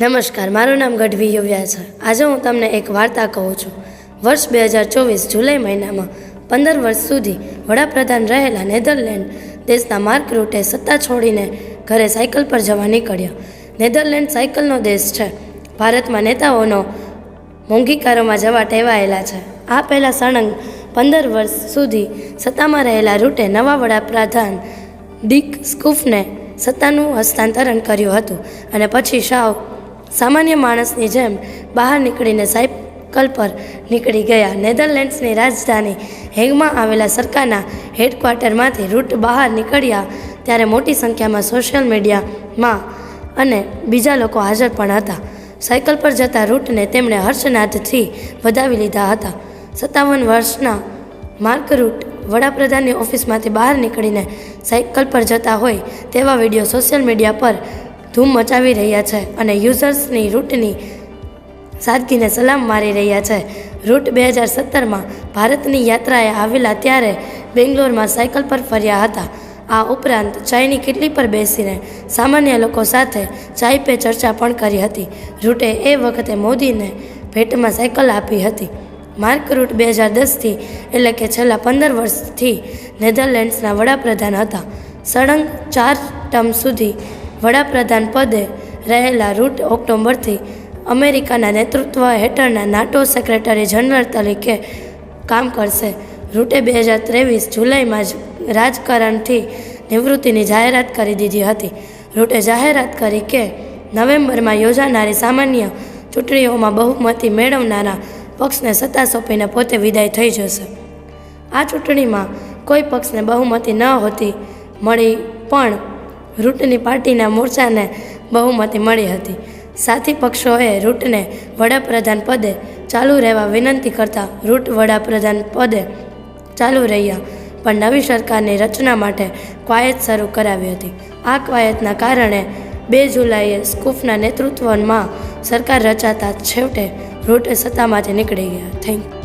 નમસ્કાર, મારું નામ ગઢવી યુવ્યા છે. આજે હું તમને એક વાર્તા કહું છું. વર્ષ બે હજાર ચોવીસ જુલાઈ મહિનામાં પંદર વર્ષ સુધી વડાપ્રધાન રહેલા નેધરલેન્ડ દેશના માર્ક રૂટે સત્તા છોડીને ઘરે સાયકલ પર જવા નીકળ્યા. નેધરલેન્ડ સાયકલનો દેશ છે. ભારતમાં નેતાઓનો મોંઘી કારોમાં જવા ટેવાયેલા છે. આ પહેલાં સળંગ પંદર વર્ષ સુધી સત્તામાં રહેલા રૂટે નવા વડાપ્રધાન ડિક સ્કૂફને સત્તાનું હસ્તાંતરણ કર્યું હતું અને પછી સાવ સામાન્ય માણસની જેમ બહાર નીકળીને સાયકલ પર નીકળી ગયા. નેધરલેન્ડ્સની રાજધાની હેગમાં આવેલા સરકારના હેડક્વાર્ટરમાંથી રૂટ બહાર નીકળ્યા ત્યારે મોટી સંખ્યામાં સોશિયલ મીડિયામાં અને બીજા લોકો હાજર પણ હતા. સાયકલ પર જતા રૂટને તેમણે હર્ષનાદથી વધાવી લીધા હતા. સત્તાવન વર્ષના માર્ક રૂટ વડાપ્રધાનની ઓફિસમાંથી બહાર નીકળીને સાયકલ પર જતા હોય તેવા વીડિયો સોશિયલ મીડિયા પર ધૂમ મચાવી રહ્યા છે અને યુઝર્સની રૂટની સાદગીને સલામ મારી રહ્યા છે. રૂટ બે હજાર સત્તરમાં ભારતની યાત્રાએ આવેલા ત્યારે બેંગ્લોરમાં સાયકલ પર ફર્યા હતા. આ ઉપરાંત ચાયની કિટલી પર બેસીને સામાન્ય લોકો સાથે ચાય પે ચર્ચા પણ કરી હતી. રૂટે એ વખતે મોદીને ભેટમાં સાયકલ આપી હતી. માર્ક રૂટ બે હજાર દસથી એટલે કે છેલ્લા પંદર વર્ષથી નેધરલેન્ડ્સના વડાપ્રધાન હતા. સળંગ ચાર ટર્મ સુધી વડાપ્રધાન પદે રહેલા રૂટ ઓક્ટોબરથી અમેરિકાના નેતૃત્વ હેઠળના નાટો સેક્રેટરી જનરલ તરીકે કામ કરશે. રૂટે બે હજાર ત્રેવીસ જુલાઈમાં જ રાજકારણથી નિવૃત્તિની જાહેરાત કરી દીધી હતી. રૂટે જાહેરાત કરી કે નવેમ્બરમાં યોજાનારી સામાન્ય ચૂંટણીઓમાં બહુમતી મેળવનારા પક્ષને સત્તા સોંપીને પોતે વિદાય થઈ જશે. આ ચૂંટણીમાં કોઈ પક્ષને બહુમતી ન હોતી મળી પણ રૂટની પાર્ટીના મોરચાને બહુમતી મળી હતી. સાથી પક્ષોએ રૂટને વડાપ્રધાન પદે ચાલુ રહેવા વિનંતી કરતા રૂટ વડાપ્રધાન પદે ચાલુ રહ્યા, પણ નવી સરકારની રચના માટે કવાયત શરૂ કરાવી હતી. આ કવાયતના કારણે બે જુલાઈએ સ્કૂફના નેતૃત્વમાં સરકાર રચાતા છેવટે રૂટ સત્તામાંથી નીકળી ગયા. થેન્ક